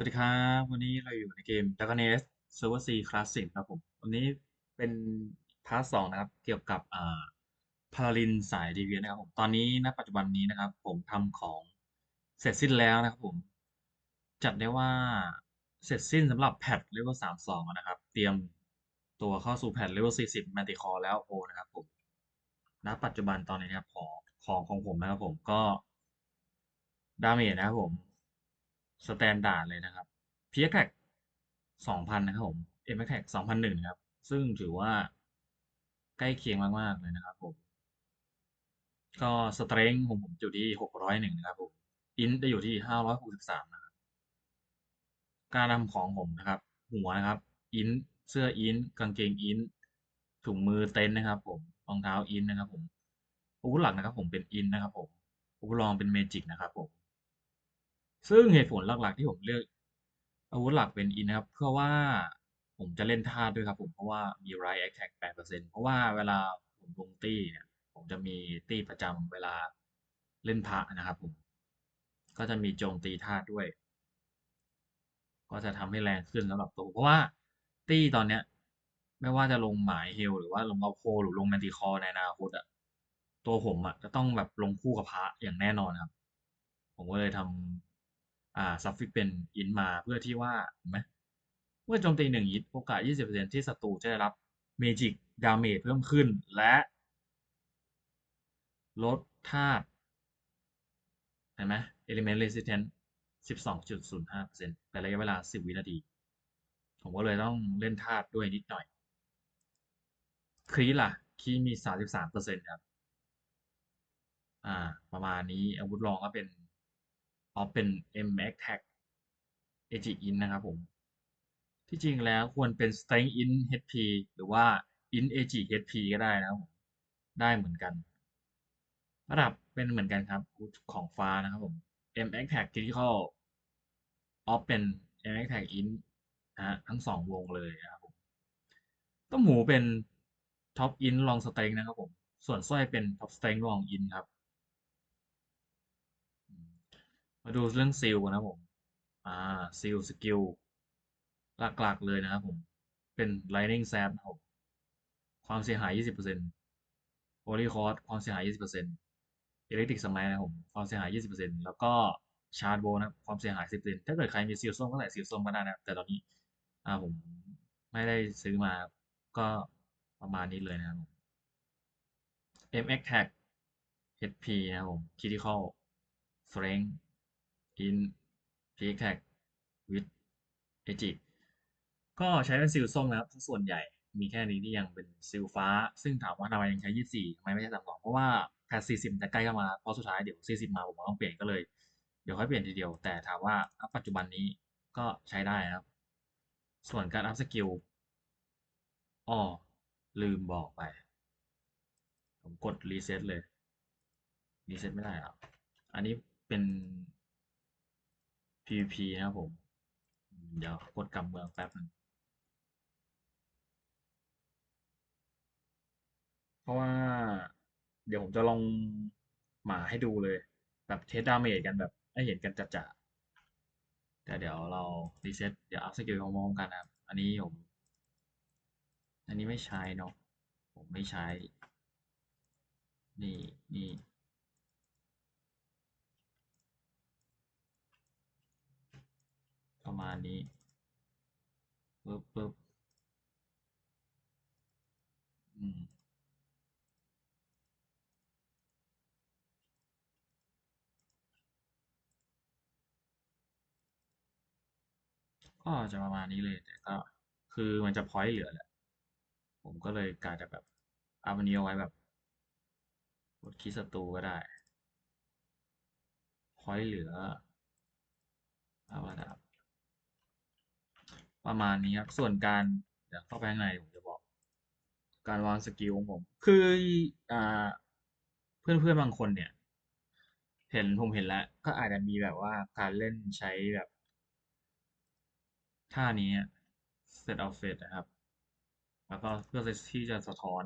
วัสดีครับ วันนี้เราอยู่ในเกม Dragon Age Server C Classic ครับผม วันนี้เป็นพาร์ทสองนะครับ เกี่ยวกับอ่าพาราลินสายดีเวียนะครับผม ตอนนี้ณปัจจุบันนี้นะครับ ผมทำของเสร็จสิ้นแล้วนะครับผม จัดได้ว่าเสร็จสิ้นสำหรับแพทเลเวลสามสองนะครับ เตรียมตัวเข้าสู่แพทเลเวลสี่สิบแมนติคอแล้วโอนะครับผม ณ ปัจจุบันตอนนี้นะครับของของของผมนะครับผมก็ดาเมจนะครับผม สแตนดาร์ดเลยนะครับ p ี x แท็กสองพันนะครับผม m อ็กแท็กสองพันหนึ่งครับ ซึ่งถือว่าใกล้เคียงมาก ๆ เลยนะครับผม ก็สเตรน g ์ของผมอยู่ที่หกร้อยหนึ่งนะครับผมอินจะอยู่ที่ห้าร้อยหกสิบสามนะครับ การนำของผมนะครับ หัวนะครับ อินเสื้ออินกางเกงอินถุงมือเต็นนะครับ ผมรองเท้าอินนะครับ ผมอาวุธหลักนะครับ ผมเป็นอินนะครับ ผมอาวุธรองเป็นเมจิกนะครับ ผม ซึ่งเหตุผลหลักๆที่ผมเลือก อาวุธหลักเป็นอินนะครับ เพื่อว่าผมจะเล่นธาตุด้วยครับผมเพราะว่ามีไรแอคแท็กแปดเปอร์เซ็นเพราะว่าเวลาผมลงตี้เนี่ย ผมจะมีตี้ประจำเวลาเล่นพระนะครับผม ก็จะมีโจมตีธาตุด้วย ก็จะทำให้แรงขึ้นสำหรับตัวเพราะว่าตี้ตอนเนี้ย ไม่ว่าจะลงหมายเฮลหรือว่าลงเอาโคหรือลงแมนติคอในอนาคตอะตัวผมอะจะต้องแบบลงคู่กับพระอย่างแน่นอนครับ ผมก็เลยทำ อ่าซับฟิกเป็นอินมาเพื่อที่ว่าเห็นไหมเมื่อโจมตีหนึ่งอินโอกาส 20%ที่ศัตรูจะได้รับเมจิกดาเมจเพิ่มขึ้นและลดธาตุเห็นไหม Element Resistance 12.05%ในระยะเวลา 10 วินาที ผมก็เลยต้องเล่นธาตุด้วยนิดหน่อยครีล่ะคีมี 33%ครับ อ่า ประมาณนี้อาวุธรองก็เป็น ออฟเป็น M Max Tag a g In นะครับผม ที่จริงแล้วควรเป็น Strength In HP หรือว่า In AG HP ก็ได้นะครับได้เหมือนกัน ระดับเป็นเหมือนกันครับของฟ้านะครับผม M Max Tag Critical ออฟเป็น M Max Tag In นะฮะทั้งสองวงเลยนะครับผมต้มหูเป็น Top In Long Strength นะครับผม ส่วนสร้อยเป็น Top Strength Long In ครับ มาดูเรื่องซิลนะผม อ่าซิลสกิลหลักๆเลยนะครับผม เป็น Lightning s a p นะครับความเสียหาย 20% Holy c o r d ความเสียหาย 20% Electric Smite นะครับผมความเสียหาย 20%แล้วก็ชาร์ b โบนะครับความเสียหาย 10%ถ้าเกิดใครมีซิลส้มก็ใส่ซิลส้มก็ได้นะแต่ตอนนี้อ่าผมไม่ได้ซื้อมาก็ประมาณนี้เลยนะครับผม MX Tag HP นะครับผม Critical Strength in p i c tag with e g ก็ใช้เป็นซิลส้มนะครับส่วนใหญ่มีแค่นี้ที่ยังเป็นซิลฟ้า ซึ่งถามว่าทำไมยังใช้ 24ทำไมไม่ใช่32เพราะว่าแพท40 จะใกล้เข้ามาเพราะสุดท้ายเดี๋ยว 40 มาผมก็ต้องเปลี่ยนก็เลย เดี๋ยวค่อยเปลี่ยนทีเดียว แต่ถามว่าปัจจุบันนี้ก็ใช้ได้นะครับ ส่วนการอัพสกิลอ้อลืมบอกไป ผมกดรีเซ็ตเลยรีเซ็ตไม่ได้หรออันนี้เป็น PVP นะครับผม เดี๋ยวกดกำเมืองแป๊บนึงเพราะว่า เดี๋ยวผมจะลองหมาให้ดูเลย แบบเทสดาเมจกันแบบให้เห็นกันจัดๆแต่เดี๋ยวเรารีเซ็ตเดี๋ยวอัพสกิลของมองกันนะครับ อันนี้ผม อันนี้ไม่ใช้เนาะผมไม่ใช้ นี่นี่ ประมาณนี้ปึ๊บปึ๊บอืมก็จะประมาณนี้เลยแต่ก็คือมันจะพอยต์เหลือแหละ ผมก็เลยกาจะแบบเอาวันนี้เอาไว้แบบกดคีย์ศัตรูก็ได้พอยต์เหลือเอาละครับ ประมาณนี้ครับ ส่วนการเดี๋ยวเข้าไปข้างในผมจะบอก การวางสกิลของผม คืออ่าเพื่อนเพื่อนบางคนเนี่ย เห็นผมเห็นแล้ว ก็อาจจะมีแบบว่าการเล่นใช้แบบ ท่านี้ set of fate นะครับ แล้วก็เพื่อที่จะสะท้อน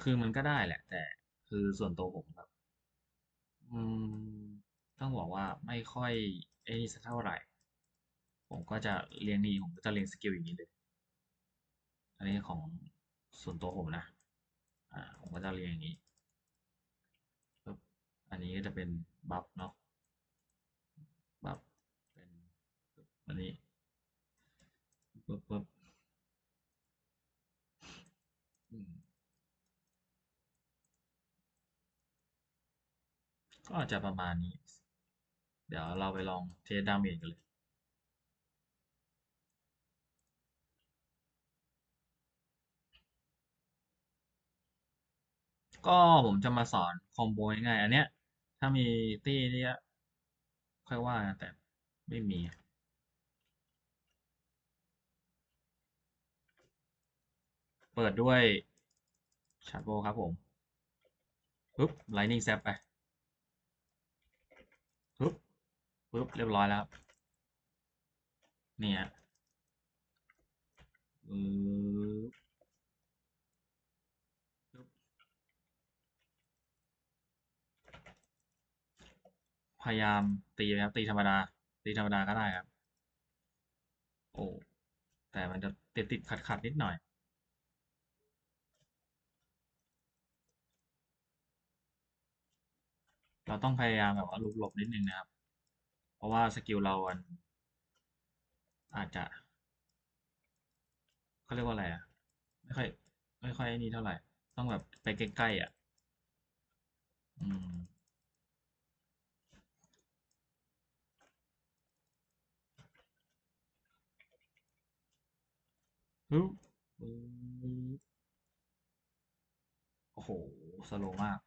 คือมันก็ได้แหละ แต่คือส่วนตัวผมแบบอืม ต้องบอกว่าไม่ค่อยไอไอ้นี่สักเท่าไหร่ ผมก็จะเรียงนี่ผมก็จะเรียงสกิลอย่างนี้เลย อันนี้ของส่วนตัวผมนะ อ่า ผมก็จะเรียงอย่างนี้ปึ๊บอันนี้ก็จะเป็นบัฟเนาะ บัฟเป็นอันนี้ปึ๊บปึ๊บก็อาจจะประมาณนี้ เดี๋ยวเราไปลองเทสดาเมจกันเลย ก็ผมจะมาสอนคอมโบง่ายๆอันเนี้ย ถ้ามีตี้เนี้ยค่อยว่าแต่ไม่มี เปิดด้วยชาร์โบครับผมปึ๊บไลนิ่งแซปไปปึ๊บปึ๊บเรียบร้อยแล้วครับเนี่ยปึ๊บ พยายามตีไปครับ ตีธรรมดา ตีธรรมดาก็ได้ครับ โอ้ แต่มันจะติดติดขัดขัดนิดหน่อย เราต้องพยายามแบบว่าหลบหลบนิดนึงนะครับ เพราะว่าสกิลเรามันอาจจะเขาเรียกว่าอะไรอะ ไม่ค่อย ไม่ค่อยนี่เท่าไหร่ ต้องแบบไปใกล้ๆอะ อืม ฮึบปึ๊บ โอ้โห สโลมาก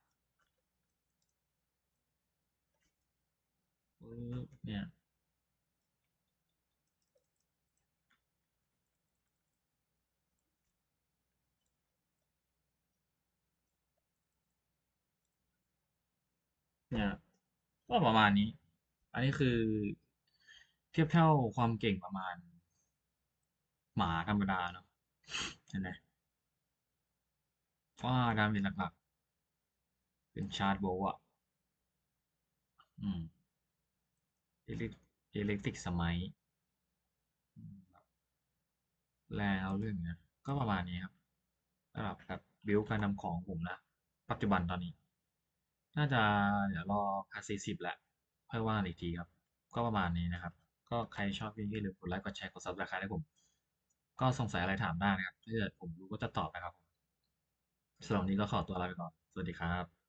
เนี่ยเนี่ยก็ประมาณนี้ อันนี้คือเทียบเท่าความเก่งประมาณ หมาธรรมดาเนาะเห็นไหมว่าดาเมจหลักๆ เป็นชาร์จโบว์อะ อืมเอเล็กเอเล็กติกสมัยแบบแรงเรื่องนะก็ประมาณนี้ครับสำหรับแบบบิวการนำของผมนะ ปัจจุบันตอนนี้ น่าจะเดี๋ยวรอพาสี่สิบแหละค่อยว่าอีกทีครับ ก็ประมาณนี้นะครับ ก็ใครชอบก็อย่าลืมกดไลค์กดแชร์กดซับสไครต์ให้ผม ก็สงสัยอะไรถามได้นะครับ ถ้าเกิดผมรู้ก็จะตอบนะครับผมสำหรับวันนี้ก็ขอตัวลาไปก่อน สวัสดีครับ